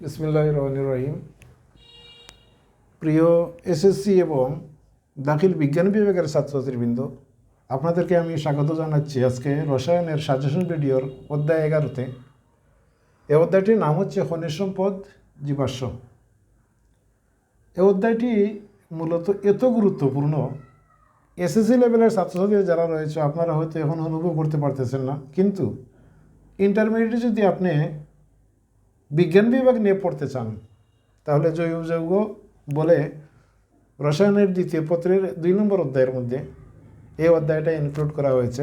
বিসমিল্লাহ রহমান রহিম। প্রিয় এসএসসি এবং দাখিল বিজ্ঞান বিভাগের ছাত্রছাত্রীবৃন্দ, আপনাদেরকে আমি স্বাগত জানাচ্ছি আজকে রসায়নের সাজেশন ভিডিওর অধ্যায় এগারোতে। এ অধ্যায়টির নাম হচ্ছে খনিজ সম্পদ জীবাশ্ম। এ অধ্যায়টি মূলত এত গুরুত্বপূর্ণ। এসএসসি লেভেলের ছাত্রছাত্রী যারা রয়েছে, আপনারা হয়তো এখন অনুভব করতে পারতেছেন না। কিন্তু ইন্টারমিডিয়েটে যদি আপনি বিজ্ঞান বিভাগ নিয়ে পড়তে চান, তাহলে জৈব যৌগ বলে রসায়নের দ্বিতীয় পত্রের দুই নম্বর অধ্যায়ের মধ্যে এই অধ্যায়টা ইনক্লুড করা হয়েছে।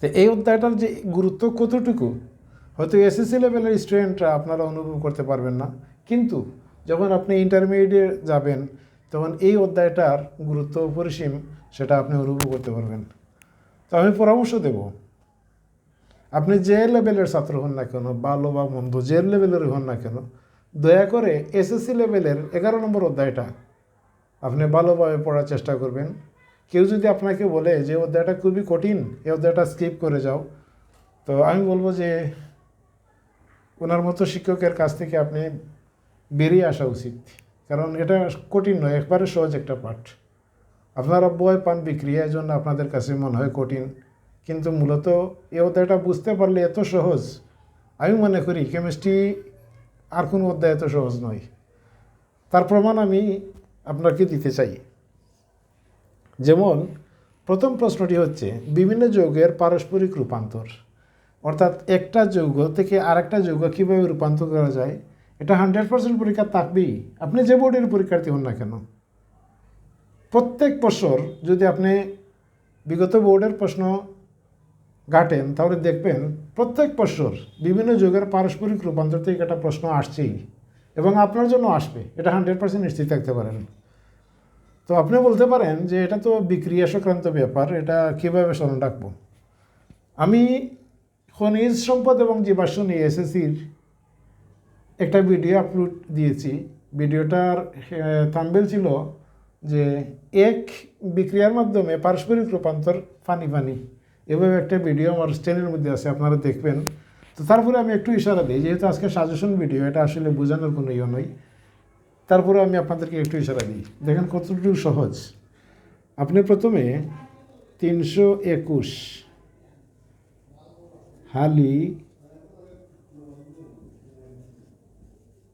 তো এই অধ্যায়টার যে গুরুত্ব কতটুকু, হয়তো এসএসসি লেভেলের স্টুডেন্টরা আপনারা অনুভব করতে পারবেন না, কিন্তু যখন আপনি ইন্টারমিডিয়েট যাবেন, তখন এই অধ্যায়টার গুরুত্ব অপরিসীম, সেটা আপনি অনুভব করতে পারবেন। তো আমি পরামর্শ দেবো আপনি যে লেভেলের ছাত্র হন না কেন, ভালো বা মন্দ, যে লেভেলের হন না কেন, দয়া করে এসএসসি লেভেলের এগারো নম্বর অধ্যায়টা আপনি ভালোভাবে পড়ার চেষ্টা করবেন। কেউ যদি আপনাকে বলে যে অধ্যায়টা খুবই কঠিন, এই অধ্যায়টা স্কিপ করে যাও, তো আমি বলব যে ওনার মতো শিক্ষকের কাছ থেকে আপনি বেরিয়ে আসা উচিত। কারণ এটা কঠিন নয়, একবারে সহজ একটা পাঠ। আপনারা বয় পান বিক্রিয়া জন্য আপনাদের কাছে মনে হয় কঠিন। কিন্তু মূলত এই অধ্যায়টা বুঝতে পারলে এত সহজ। আমি মনে করি কেমিস্ট্রি আর কোনো অধ্যায় এত সহজ নয়। তার প্রমাণ আমি আপনাকে দিতে চাই। যেমন, প্রথম প্রশ্নটি হচ্ছে, বিভিন্ন যৌগের পারস্পরিক রূপান্তর, অর্থাৎ একটা যৌগ থেকে আরেকটা যৌগ কীভাবে রূপান্তর করা যায়, এটা হান্ড্রেড পার্সেন্ট পরীক্ষা থাকবেই। আপনি যে বোর্ডের পরীক্ষার্থী হন না কেন? প্রত্যেক বছর যদি আপনি বিগত বোর্ডের প্রশ্ন ঘাটেন, তাহলে দেখবেন প্রত্যেক বছর বিভিন্ন যুগের পারস্পরিক রূপান্তর থেকে একটা প্রশ্ন আসছেই এবং আপনার জন্য আসবে। এটা হান্ড্রেড পার্সেন্ট নিশ্চিত থাকতে পারেন। তো আপনি বলতে পারেন যে এটা তো বিক্রিয়া সংক্রান্ত ব্যাপার, এটা কীভাবে স্মরণ রাখব? আমি খনিজ সম্পদ এবং জীবাশ্ম নিয়ে এসএসসির একটা ভিডিও আপলোড দিয়েছি। ভিডিওটার থাম্বেল ছিল যে এক বিক্রিয়ার মাধ্যমে পারস্পরিক রূপান্তর ফানি ফানি। এভাবে একটা ভিডিও আমার চ্যানেলের মধ্যে আছে, আপনারা দেখবেন। তো তারপরে আমি একটু ইশারা দিই, যেহেতু আজকে সাজেশন ভিডিও এটা আসলে বোঝানোর কোনো ইয়ে নয়। তারপরে আমি আপনাদেরকে একটু ইশারা দিই। দেখেন কতটুকু সহজ। আপনি প্রথমে তিনশো একুশ হালি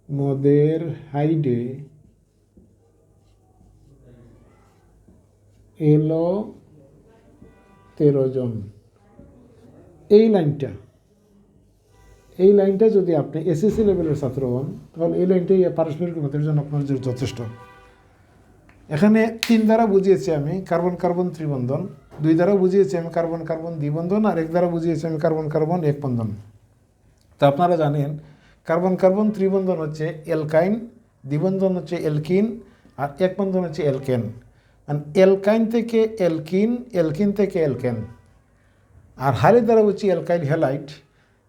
মদের হাইডে এলো তেরো জন। এই লাইনটা এই লাইনটা যদি আপনি এসএসসি লেভেলের ছাত্র হন, তাহলে এই লাইনটাই পারস্পরিক মতের জন্য আপনার যথেষ্ট। এখানে তিন দ্বারা বুঝিয়েছি আমি, কার্বন কার্বন, ত্রিবন্ধন। দুই দ্বারা বুঝিয়েছি আমি, কার্বন কার্বন, দ্বিবন্ধন। আর এক দ্বারা বুঝিয়েছি আমি, কার্বন কার্বন, এক বন্ধন। তো আপনারা জানেন, কার্বন কার্বন, ত্রিবন্ধন হচ্ছে এলকাইন দ্বিবন্ধন হচ্ছে এলকিন আর এক বন্ধন হচ্ছে এলকেন এলকাইন থেকে এলকিন এলকিন থেকে এলকেন আর হাইলের দ্বারা হচ্ছে এলকাইল হেলাইট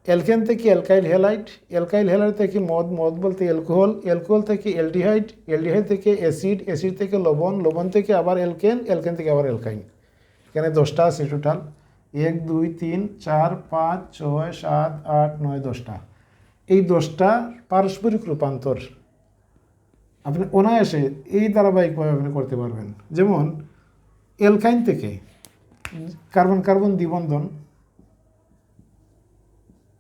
এলকেন থেকে এলকাইল হেলাইট এলকাইল হেলাইট থেকে মদ মদ বলতে অ্যালকোহল অ্যালকোহল থেকে এলডিহাইড এলডিহাইড থেকে অ্যাসিড অ্যাসিড থেকে লবণ লবণ থেকে আবার এলকেন এলকেন থেকে আবার এলকাইন এখানে দশটা আছে টোটাল এক, দুই, তিন, চার, পাঁচ, ছয়, সাত, আট, নয়, দশটা। এই দশটা পারস্পরিক রূপান্তর। আপনি অনায়াসে এই ধারাবাহিকভাবে আপনি করতে পারবেন। যেমন এলকাইন থেকে কার্বন কার্বন দ্বিবন্ধন,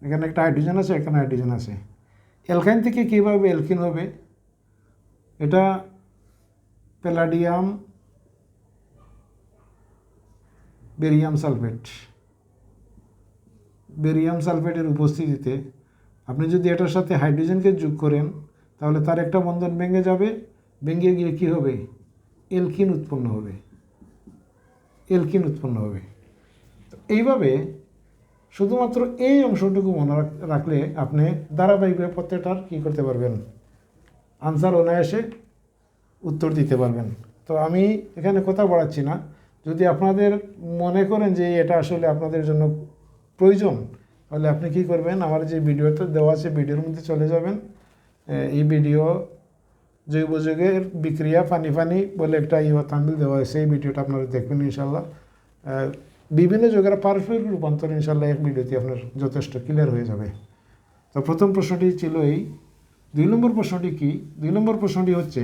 এখানে একটা হাইড্রোজেন আছে, এখানে হাইড্রোজেন আছে। এলকাইন থেকে কীভাবে এলকিন হবে? এটা প্যালাডিয়াম বেরিয়াম সালফেট বেরিয়াম সালফেটের উপস্থিতিতে আপনি যদি এটার সাথে হাইড্রোজেনকে যোগ করেন তাহলে তার একটা বন্ধন ভেঙে যাবে, ভেঙে গিয়ে কী হবে? এলকিন উৎপন্ন হবে। এলকিন উৎপন্ন হবে। এইভাবে শুধুমাত্র এই অংশটুকু মনে রাখলে আপনি ধারাবাহিকভাবে প্রত্যেকটার কী করতে পারবেন? আনসার অনায়াসে উত্তর দিতে পারবেন। তো আমি এখানে কথা বাড়াচ্ছি না। যদি আপনাদের মনে করেন যে এটা আসলে আপনাদের জন্য প্রয়োজন, তাহলে আপনি কি করবেন? আমার যে ভিডিওটা দেওয়া আছে ভিডিওর মধ্যে চলে যাবেন। এই ভিডিও জৈব যুগের বিক্রিয়া ফানি ফানি বলে একটা ইয়ে তামিল দেওয়া হয়েছে এই ভিডিওটা আপনারা দেখবেন ইনশাল্লাহ বিভিন্ন যুগের পারস্পরিক রূপান্তর ইনশাল্লাহ এক ভিডিওতে আপনার যথেষ্ট ক্লিয়ার হয়ে যাবে। তো প্রথম প্রশ্নটি ছিল এই, দুই নম্বর প্রশ্নটি কি? দুই নম্বর প্রশ্নটি হচ্ছে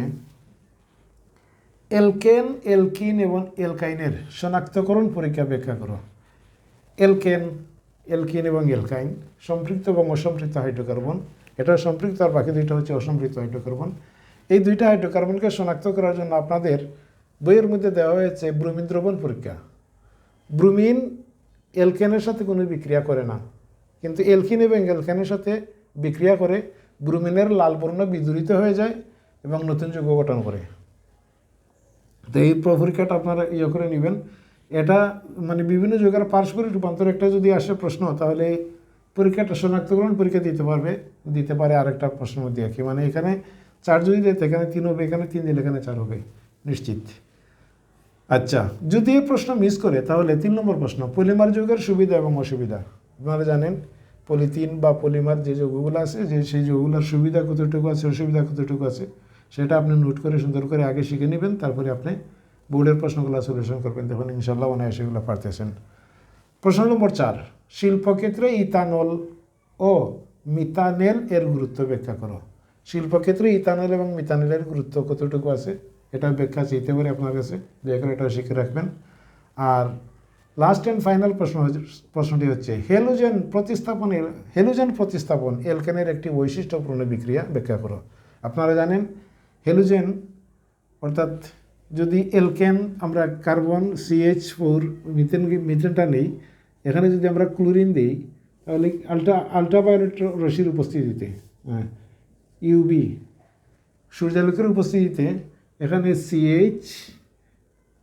এলকেন, এলকিন এবং এলকাইনের শনাক্তকরণ পরীক্ষা ব্যাখ্যা করো এলকেন, এলকিন এবং এলকাইন, সম্পৃক্ত এবং অসম্পৃক্ত হাইড্রোকার্বন এটা সম্পৃক্ত আর বাকি দুইটা হচ্ছে অসম্পৃক্ত হাইড্রোকার্বন। এই দুইটা হাইড্রোকার্বনকে শনাক্ত করার জন্য আপনাদের বইয়ের মধ্যে দেওয়া হয়েছে ব্রুমিন দ্রবণ পরীক্ষা। ব্রুমিন এলকেনের সাথে কোনো বিক্রিয়া করে না। কিন্তু এলকিন এবং এলকেনের সাথে বিক্রিয়া করে ব্রুমিনের লাল বর্ণ বিদূরিত হয়ে যায় এবং নতুন যৌগ গঠন করে। তো এই পরীক্ষাটা আপনারা ইয়ে করে নেবেন। এটা মানে বিভিন্ন যৌগের পারস্পরিক রূপান্তর একটা যদি আসে প্রশ্ন, তাহলে পরীক্ষাটা শনাক্তকরণ পরীক্ষা দিতে পারবে, দিতে পারে আরেকটা প্রশ্ন মধ্যে কি মানে এখানে চার যদি দেয় এখানে তিন হবে, এখানে তিন দিলে এখানে চার হবে। নিশ্চিত। আচ্ছা যদি এই প্রশ্ন মিস করে, তাহলে তিন নম্বর প্রশ্ন, পলিমার যৌগের সুবিধা এবং অসুবিধা। আপনারা জানেন, পলিথিন বা পলিমার যে যৌগগুলো আছে, যে সেই যৌগগুলোর সুবিধা কতটুকু আছে, অসুবিধা কতটুকু আছে, সেটা আপনি নোট করে সুন্দর করে আগে শিখে নেবেন, তারপরে আপনি বোর্ডের প্রশ্নগুলো সলিউশন করবেন। তখন ইনশাল্লাহ অনায়াসে সেগুলো পারতেছেন। প্রশ্ন নম্বর চার, শিল্পক্ষেত্রে ইথানল ও মিথানেল এর গুরুত্ব ব্যাখ্যা করো। শিল্পক্ষেত্রে ইথানল এবং মিথানেলের গুরুত্ব কতটুকু আছে? এটা ব্যাখ্যা চাইতে পারে আপনার কাছে, দয়া করে এটা শিখে রাখবেন। আর লাস্ট অ্যান্ড ফাইনাল প্রশ্ন প্রশ্নটি হচ্ছে, হেলোজেন প্রতিস্থাপনের হেলোজেন প্রতিস্থাপন এলকেনের একটি বৈশিষ্ট্যপূর্ণ বিক্রিয়া ব্যাখ্যা করো। আপনারা জানেন, হেলোজেন অর্থাৎ যদি এলকেন, আমরা কার্বন সিএইচ ফোর, মিথেন, মিথেনটা নেই, এখানে যদি আমরা ক্লোরিন দিই, তাহলে আলট্রা, আলট্রাভায়োলেট রশ্মির উপস্থিতিতে হ্যাঁ ইউবি সূর্যালোকের উপস্থিতিতে, এখানে CH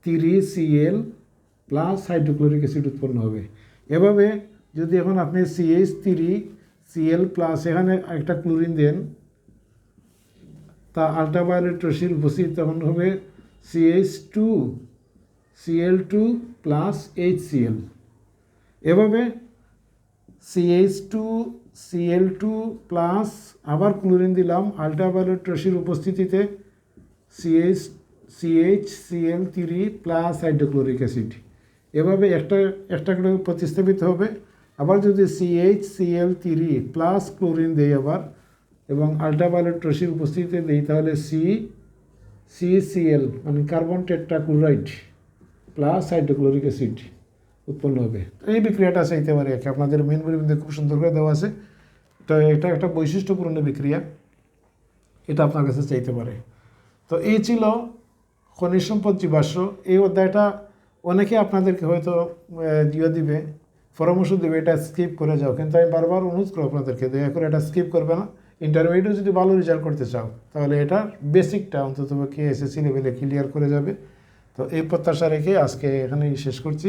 three CL plus hydrochloric acid উৎপন্ন হবে। এভাবে যদি এখন আপনি সিএইচ থ্রি সিএল প্লাস এখানে একটা ক্লোরিন দেন, তা আলট্রাভায়োলেট রশ্মির উপস্থিতি তখন হবে CH two Cl two plus H Cl এভাবে CH two Cl two plus আবার ক্লোরিন দিলাম আলট্রাভায়োলেট রশ্মির উপস্থিতিতে CH CH Cl three plus hydrochloric acid এভাবে একটা একটা করে প্রতিস্থাপিত হবে। আবার যদি CH Cl three plus chlorine দেই আবার এবং আলট্রাভায়োলেট রশ্মির উপস্থিতিতে দেই, তাহলে সি সিএসিএল মানে carbon tetrachloride plus hydrochloric acid উৎপন্ন হবে। এই বিক্রিয়াটা চাইতে পারে আর কি আপনাদের মেন বইয়ের খুব সুন্দর করে দেওয়া আছে। তো এটা একটা বৈশিষ্ট্যপূর্ণ বিক্রিয়া। এটা আপনার কাছে চাইতে পারে। তো এই ছিল খনিজ সম্পদ জীবাশ্ম। এই অধ্যায়টা অনেকে আপনাদেরকে হয়তো দিয়ে দিবে, পরামর্শ দেবে, এটা স্কিপ করে যাও। কিন্তু আমি বারবার অনুরোধ করব আপনাদেরকে, দয়া করে এটা স্কিপ করবে না। ইন্টারমিডিয়েটে যদি ভালো রেজাল্ট করতে চাও, তাহলে এটার বেসিকটা অন্তত কে এসএসসি লেভেলে ক্লিয়ার করে যাবে। তো এই প্রত্যাশা রেখে আজকে এখানেই শেষ করছি।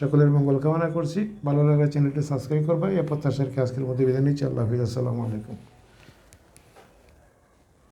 সকলের মঙ্গল কামনা করছি। ভালো লাগলে চ্যানেলটি সাবস্ক্রাইব করবে। এই প্রত্যাশা রেখে আজকের মধ্যে বিদায় নিচ্ছি। আল্লাহ হাফিজ। আসসালামু আলাইকুম।